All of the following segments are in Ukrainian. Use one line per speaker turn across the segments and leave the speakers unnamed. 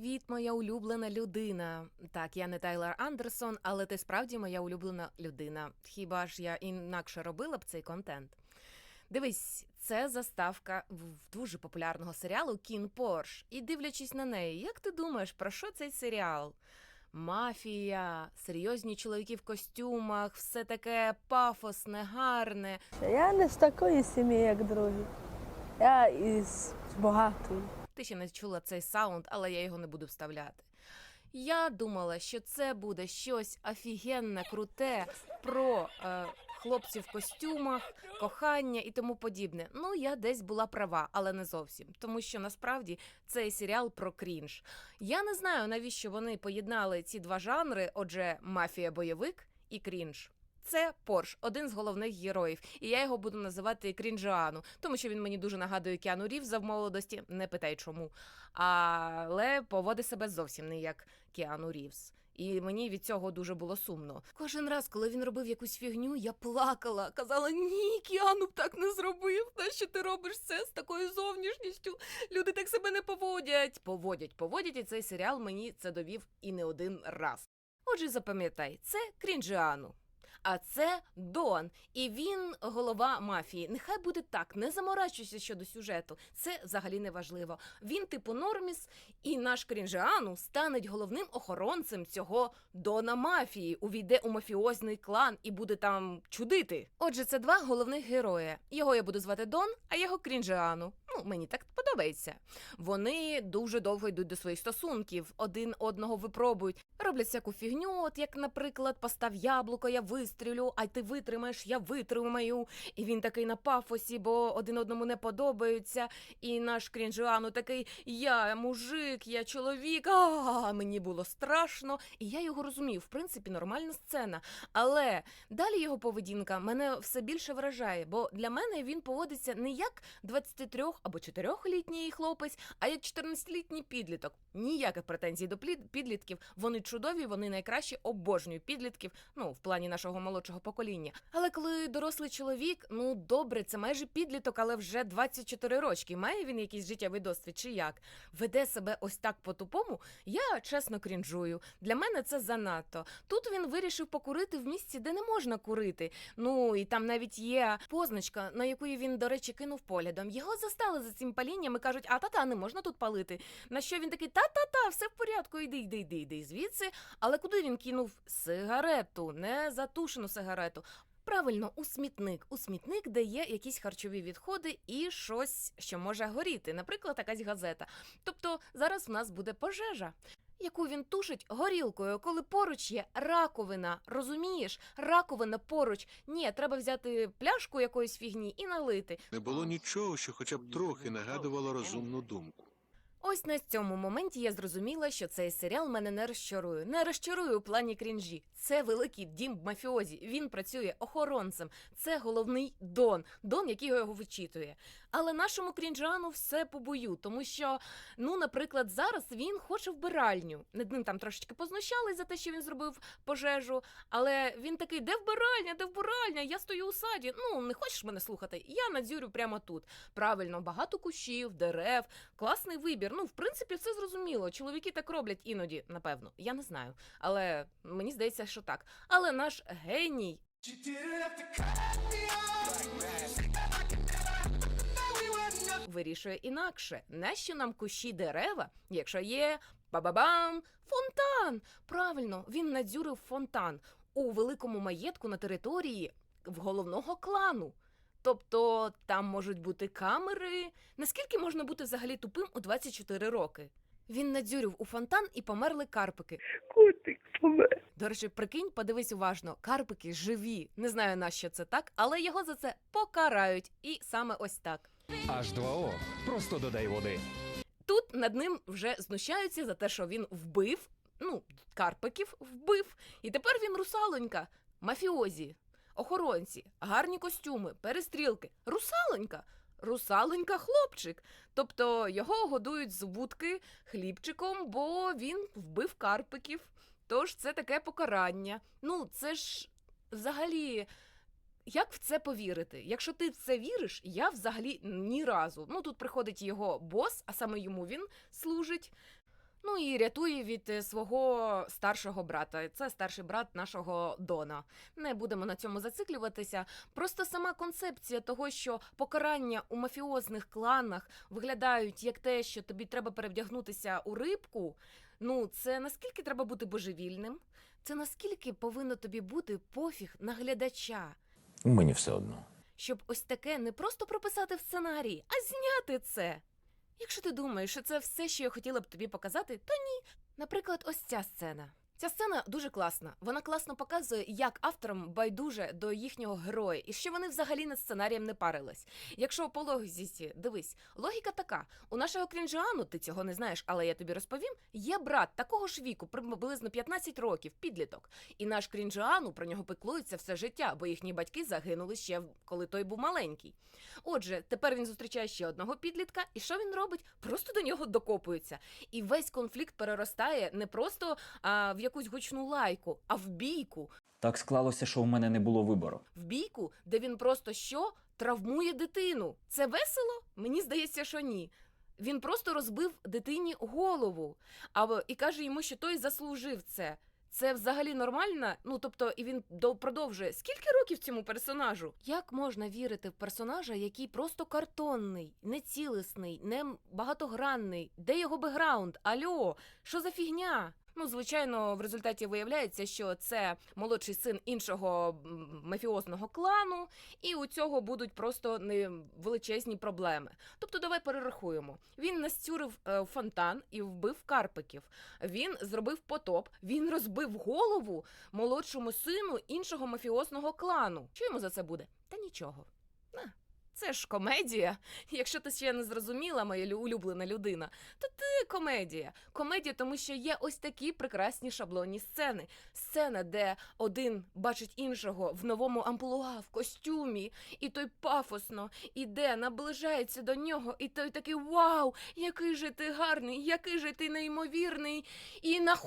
Привіт, моя улюблена людина. Так, я не Тайлер Андерсон, але ти справді моя улюблена людина. Хіба ж я інакше робила б цей контент? Дивись, це заставка в дуже популярного серіалу Кін Порш. І дивлячись на неї, як ти думаєш, про що цей серіал? Мафія, серйозні чоловіки в костюмах, все таке пафосне, гарне.
Я не з такої сім'ї, як другі. Я із багатої.
Ти ще не чула цей саунд, але я його не буду вставляти. Я думала, що це буде щось офігенне, круте про е, хлопців в костюмах, кохання і тому подібне. Ну, я десь була права, але не зовсім. Тому що насправді цей серіал про крінж. Я не знаю, навіщо вони поєднали ці два жанри: отже, мафія-бойовик і крінж. Це Порш, один з головних героїв, і я його буду називати Крінжану, тому що він мені дуже нагадує Кіану Рівза в молодості. Не питай чому. Але поводить себе зовсім не як Кіану Рівз. І мені від цього дуже було сумно. Кожен раз, коли він робив якусь фігню, я плакала, казала: ні, Кіану б так не зробив. Нащо ти робиш це з такою зовнішністю? Люди так себе не поводять. Поводять, поводять, і цей серіал мені це довів і не один раз. Отже, запам'ятай, це Крінжіану. А це Дон, і він голова мафії. Нехай буде так, не заморачуйся щодо сюжету. Це взагалі не важливо. Він типу норміс, і наш Крінжіану стане головним охоронцем цього Дона мафії, увійде у мафіозний клан і буде там чудити. Отже, це два головних герої. Його я буду звати Дон, а його Крінжіану. Ну, мені так подобається. Вони дуже довго йдуть до своїх стосунків, один одного випробують, роблять всяку фігню, от як, наприклад, постав яблуко, я вистрілю, а ти витримаєш, я витримаю. І він такий на пафосі, бо один одному не подобаються. І наш Крінжіану такий: я мужик, я чоловік. А мені було страшно. І я його розумію. В принципі, нормальна сцена. Але далі його поведінка мене все більше вражає, бо для мене він поводиться не як 23 або 4-літній хлопець, а як 14-літній підліток. Ніяких претензій до підлітків. Вони чудові, вони найкращі, обожнюю підлітків, ну в плані нашого молодшого покоління. Але коли дорослий чоловік, ну добре, це майже підліток, але вже 24 рочки. Має він якийсь життєвий досвід чи як? Веде себе ось так по-тупому. Я чесно крінжую. Для мене це занадто. Тут він вирішив покурити в місці, де не можна курити. Ну і там навіть є позначка, на яку він, до речі, кинув поглядом. Його застали за цим палінням і кажуть, а та-та, не можна тут палити. На що він такий, та-та-та, все в порядку, йди, йди, йди, йди звідси. Але куди він кинув сигарету, не затушену сигарету. Правильно, у смітник. У смітник, де є якісь харчові відходи і щось, що може горіти, наприклад, якась газета. Тобто зараз в нас буде пожежа. Яку він тушить горілкою, коли поруч є раковина, розумієш? Раковина поруч. Ні, треба взяти пляшку якоїсь фігні і налити.
Не було нічого, що хоча б трохи нагадувало розумну думку.
Ось на цьому моменті я зрозуміла, що цей серіал мене не розчарує. Не розчарує у плані крінжі. Це великий дім мафіозі. Він працює охоронцем. Це головний Дон, Дон, який його вичитує. Але нашому крінжану все по бою, тому що, ну, наприклад, зараз він хоче вбиральню. Над ним там трошечки познущались за те, що він зробив пожежу. Але він такий: де вбиральня, де вбиральня? Я стою у саді. Ну, не хочеш мене слухати? Я надзюрю прямо тут. Правильно, багато кущів, дерев, класний вибір. Ну, в принципі, все зрозуміло. Чоловіки так роблять іноді, напевно. Я не знаю. Але мені здається, що так. Але наш геній. Вирішує інакше, нащо нам кущі дерева, якщо є ба-ба-бам, фонтан. Правильно, він надзюрив фонтан у великому маєтку на території в головного клану. Тобто там можуть бути камери. Наскільки можна бути взагалі тупим у 24 роки? Він надзюрив у фонтан і померли карпики.
Котик помер.
До речі, прикинь, подивись уважно, карпики живі. Не знаю на що це так, але його за це покарають. І саме ось так.
H2O. Просто додай води.
Тут над ним вже знущаються за те, що він вбив, ну, карпиків вбив. І тепер він русалонька, мафіозі, охоронці, гарні костюми, перестрілки. Русалонька. Русалонька хлопчик. Тобто його годують з вудки хлібчиком, бо він вбив карпиків. Тож це таке покарання. Ну, це ж взагалі. Як в це повірити? Якщо ти в це віриш, я взагалі ні разу. Ну тут приходить його бос, а саме йому він служить. Ну і рятує від е, свого старшого брата. Це старший брат нашого Дона. Не будемо на цьому зациклюватися. Просто сама концепція того, що покарання у мафіозних кланах виглядають як те, що тобі треба перевдягнутися у рибку. Ну, це наскільки треба бути божевільним? Це наскільки повинно тобі бути пофіг на глядача?
Мені все одно.
щоб ось таке не просто прописати в сценарії, а зняти це. Якщо ти думаєш, що це все, що я хотіла б тобі показати, то ні. Наприклад, ось ця сцена. Ця сцена дуже класна. Вона класно показує, як авторам байдуже до їхнього героя, і що вони взагалі над сценарієм не парились. Якщо по логіці, дивись, логіка така: у нашого крінжіану, ти цього не знаєш, але я тобі розповім. Є брат такого ж віку, приблизно 15 років, підліток. І наш крінжіану про нього пеклується все життя, бо їхні батьки загинули ще коли той був маленький. Отже, тепер він зустрічає ще одного підлітка, і що він робить? Просто до нього докопується. І весь конфлікт переростає не просто а, в якусь гучну лайку, а в бійку.
Так склалося, що в мене не було вибору.
В бійку, де він просто що травмує дитину. Це весело? Мені здається, що ні. Він просто розбив дитині голову, а і каже йому, що той заслужив це. Це взагалі нормально? Ну тобто, і він до- продовжує. Скільки років цьому персонажу? Як можна вірити в персонажа, який просто картонний, нецілісний, не багатогранний? Де його бекграунд? Альо, що за фігня? Ну, звичайно, в результаті виявляється, що це молодший син іншого мафіозного клану, і у цього будуть просто не величезні проблеми. Тобто, давай перерахуємо. Він настюрив е, фонтан і вбив карпиків. Він зробив потоп, він розбив голову молодшому сину іншого мафіозного клану. Що йому за це буде? Та нічого. На. Це ж комедія. Якщо ти ще не зрозуміла, моя лю- улюблена людина, то ти комедія. Комедія, тому що є ось такі прекрасні шаблонні сцени. Сцена, де один бачить іншого в новому амплуа, в костюмі, і той пафосно іде, наближається до нього, і той такий вау, який же ти гарний, який же ти неймовірний. І нах...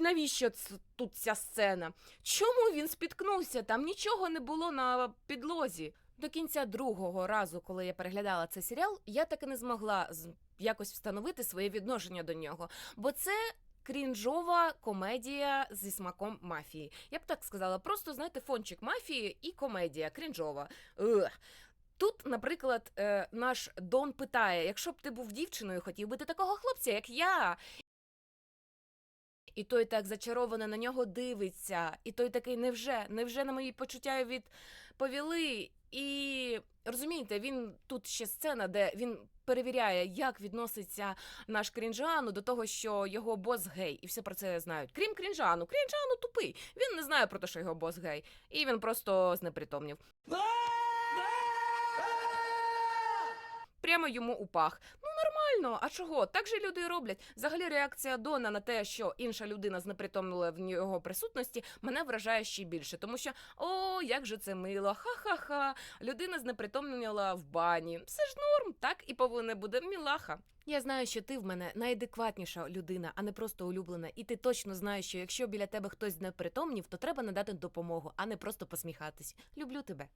навіщо ц- тут ця сцена? Чому він спіткнувся? Там нічого не було на підлозі. До кінця другого разу, коли я переглядала цей серіал, я так і не змогла якось встановити своє відношення до нього. Бо це крінжова комедія зі смаком мафії. Я б так сказала, просто знаєте, фончик мафії і комедія крінжова. Ух. Тут, наприклад, е, наш Дон питає: якщо б ти був дівчиною, хотів би ти такого хлопця, як я. І той так зачаровано на нього дивиться, і той такий, невже, невже на мої почуття відповіли? І розумієте, він тут ще сцена, де він перевіряє, як відноситься наш крінжану до того, що його бос гей, і все про це знають. Крім крінжану, крінжану тупий. Він не знає про те, що його бос гей, і він просто знепритомнів. Прямо йому у пах. Ну нормально, а чого? Так же люди роблять. Взагалі реакція Дона на те, що інша людина знепритомнила в його присутності, мене вражає ще більше, тому що о, як же це мило, ха-ха-ха. Людина знепритомніла в бані. Все ж норм, так і повинна буде мілаха. Я знаю, що ти в мене найадекватніша людина, а не просто улюблена, і ти точно знаєш, що якщо біля тебе хтось знепритомнів, то треба надати допомогу, а не просто посміхатись. Люблю тебе.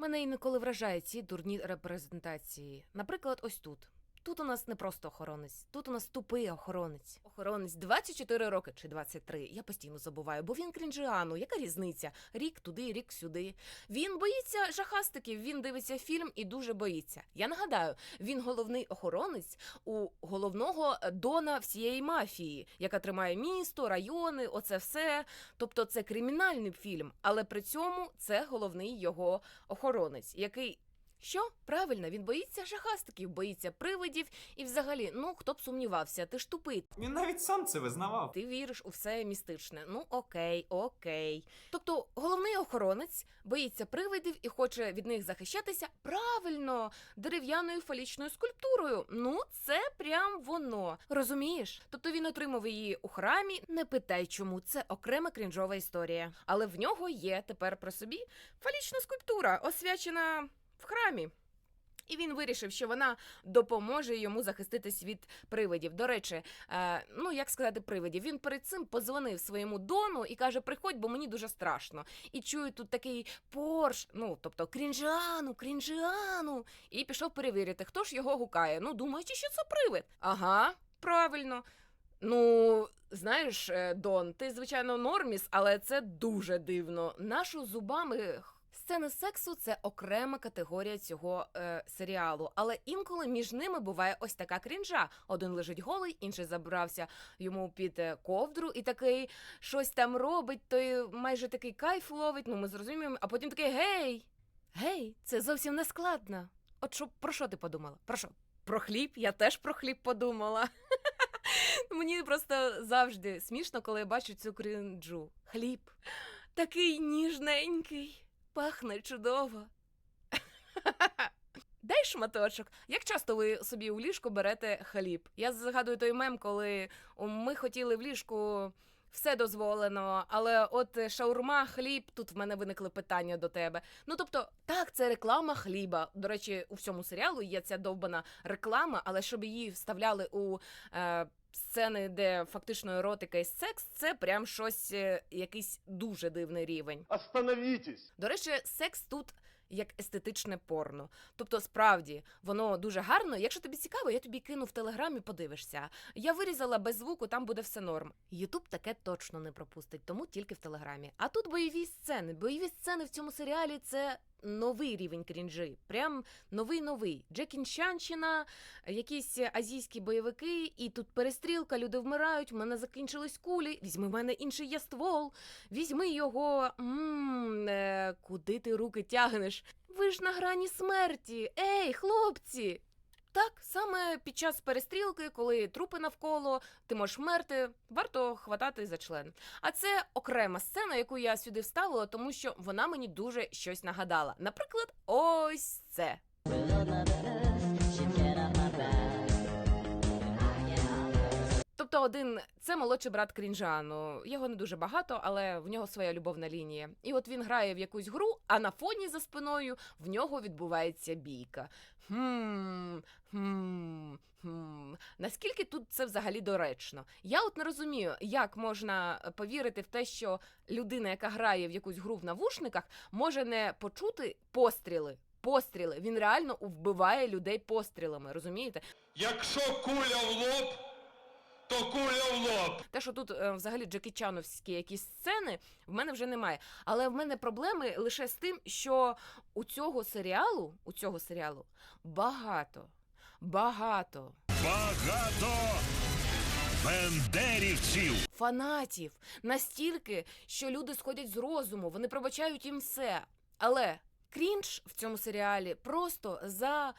Мене інколи вражають ці дурні репрезентації. Наприклад, ось тут. Тут у нас не просто охоронець, тут у нас тупий охоронець. Охоронець 24 роки чи 23, я постійно забуваю, бо він крінжіану. Яка різниця? Рік туди, рік сюди. Він боїться жахастиків, він дивиться фільм і дуже боїться. Я нагадаю, він головний охоронець у головного дона всієї мафії, яка тримає місто, райони, оце все. Тобто це кримінальний фільм, але при цьому це головний його охоронець, який. Що правильно, він боїться жахастиків, боїться привидів, і взагалі, ну хто б сумнівався, ти ж тупий,
Він навіть сам це визнавав.
ти віриш у все містичне. Ну окей, окей. Тобто головний охоронець боїться привидів і хоче від них захищатися правильно дерев'яною фалічною скульптурою. Ну, це прям воно. Розумієш? Тобто він отримав її у храмі. Не питай, чому це окрема крінжова історія. Але в нього є тепер при собі фалічна скульптура, освячена в храмі. І він вирішив, що вона допоможе йому захиститись від привидів. До речі, е, ну як сказати, привидів. Він перед цим позвонив своєму дону і каже: Приходь, бо мені дуже страшно. І чую тут такий порш, ну тобто крінжану, крінжану. І пішов перевірити, хто ж його гукає. Ну, думаючи, що це привид. Ага, правильно. Ну, знаєш, е, Дон, ти звичайно норміс, але це дуже дивно. Нашу зубами. Сцени сексу це окрема категорія цього е, серіалу, але інколи між ними буває ось така крінжа. Один лежить голий, інший забрався йому під е, ковдру і такий щось там робить, той майже такий кайф ловить. Ну ми зрозуміємо, а потім такий гей! Гей, це зовсім не складно. От що про що ти подумала? Про що? Про хліб? Я теж про хліб подумала. Мені просто завжди смішно, коли я бачу цю кринджу. Хліб такий ніжненький, пахне чудово. Дай шматочок. Як часто ви собі у ліжку берете хліб? Я згадую той мем, коли ми хотіли в ліжку. Все дозволено, але от е, шаурма, хліб, тут в мене виникли питання до тебе. Ну тобто, так, це реклама хліба. До речі, у всьому серіалу є ця довбана реклама, але щоб її вставляли у е, сцени, де фактично еротика і секс, це прям щось, е, якийсь дуже дивний рівень.
Остановитесь!
До речі, секс тут як естетичне порно. Тобто, справді, воно дуже гарно. Якщо тобі цікаво, я тобі кину в телеграмі, подивишся. Я вирізала без звуку, там буде все норм. Ютуб таке точно не пропустить, тому тільки в телеграмі. А тут бойові сцени. Бойові сцени в цьому серіалі це. Новий рівень крінжі. прям новий новий. Джекіншанщина, якісь азійські бойовики, і тут перестрілка, люди вмирають. В мене закінчились кулі. Візьми в мене інший є ствол. Візьми його. м е, куди ти руки тягнеш? Ви ж на грані смерті. Ей, хлопці! Так, саме під час перестрілки, коли трупи навколо, ти можеш вмерти, варто хватати за член. А це окрема сцена, яку я сюди вставила, тому що вона мені дуже щось нагадала. Наприклад, ось це. Тобто один це молодший брат Крінжану. Його не дуже багато, але в нього своя любовна лінія. І от він грає в якусь гру, а на фоні за спиною в нього відбувається бійка. Хм, хм, хм. Наскільки тут це взагалі доречно? Я от не розумію, як можна повірити в те, що людина, яка грає в якусь гру в навушниках, може не почути постріли. Постріли. Він реально вбиває людей пострілами, розумієте?
Якщо куля в лоб, то куля в лоб!
Те, що тут е, взагалі Джекі Чановські якісь сцени, в мене вже немає. Але в мене проблеми лише з тим, що у цього серіалу, у цього серіалу багато, багато
Багато бендерівців.
фанатів настільки, що люди сходять з розуму, вони пробачають їм все. Але крінж в цьому серіалі просто за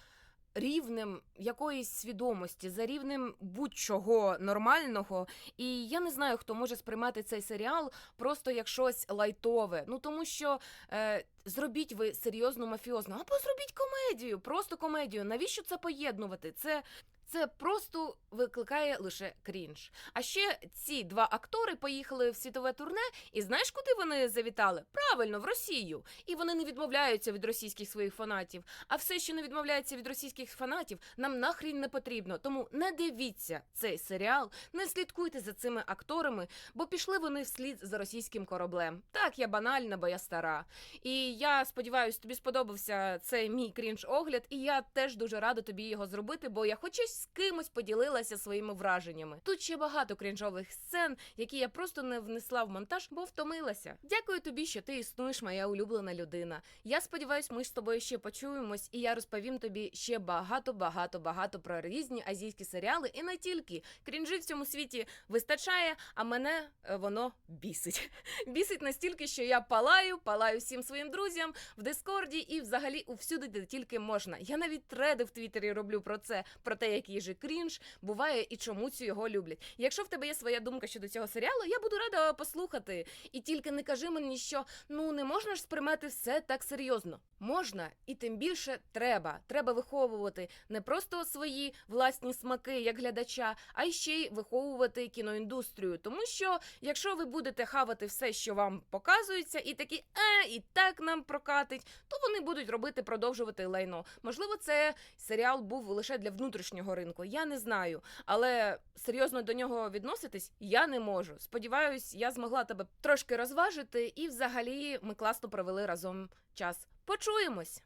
рівнем якоїсь свідомості, за рівнем будь-чого нормального. І я не знаю, хто може сприймати цей серіал просто як щось лайтове. Ну тому що е, зробіть ви серйозну мафіозну, або зробіть комедію, просто комедію. Навіщо це поєднувати? Це. Це просто викликає лише крінж. А ще ці два актори поїхали в світове турне, і знаєш, куди вони завітали? Правильно, в Росію. І вони не відмовляються від російських своїх фанатів. А все, що не відмовляється від російських фанатів, нам нахрін не потрібно. Тому не дивіться цей серіал, не слідкуйте за цими акторами, бо пішли вони вслід за російським кораблем. Так, я банальна, бо я стара. І я сподіваюся, тобі сподобався цей мій крінж огляд, і я теж дуже рада тобі його зробити, бо я хоч з кимось поділилася своїми враженнями. Тут ще багато крінжових сцен, які я просто не внесла в монтаж, бо втомилася. Дякую тобі, що ти існуєш, моя улюблена людина. Я сподіваюся, ми з тобою ще почуємось, і я розповім тобі ще багато, багато, багато про різні азійські серіали, і не тільки крінжі в цьому світі вистачає, а мене е, воно бісить. Бісить настільки, що я палаю, палаю всім своїм друзям в Дискорді і взагалі увсюди, де тільки можна. Я навіть треди в Твіттері роблю про це, про те, який же крінж буває і чому цю його люблять. Якщо в тебе є своя думка щодо цього серіалу, я буду рада послухати. І тільки не кажи мені, що ну не можна ж сприймати все так серйозно. Можна, і тим більше треба. Треба виховувати не просто свої власні смаки як глядача, а й ще й виховувати кіноіндустрію. Тому що якщо ви будете хавати все, що вам показується, і такі е, і так нам прокатить, то вони будуть робити продовжувати лайно. Можливо, це серіал був лише для внутрішнього ринку. Я не знаю, але серйозно до нього відноситись я не можу. Сподіваюсь, я змогла тебе трошки розважити, і взагалі ми класно провели разом час. Почуємось!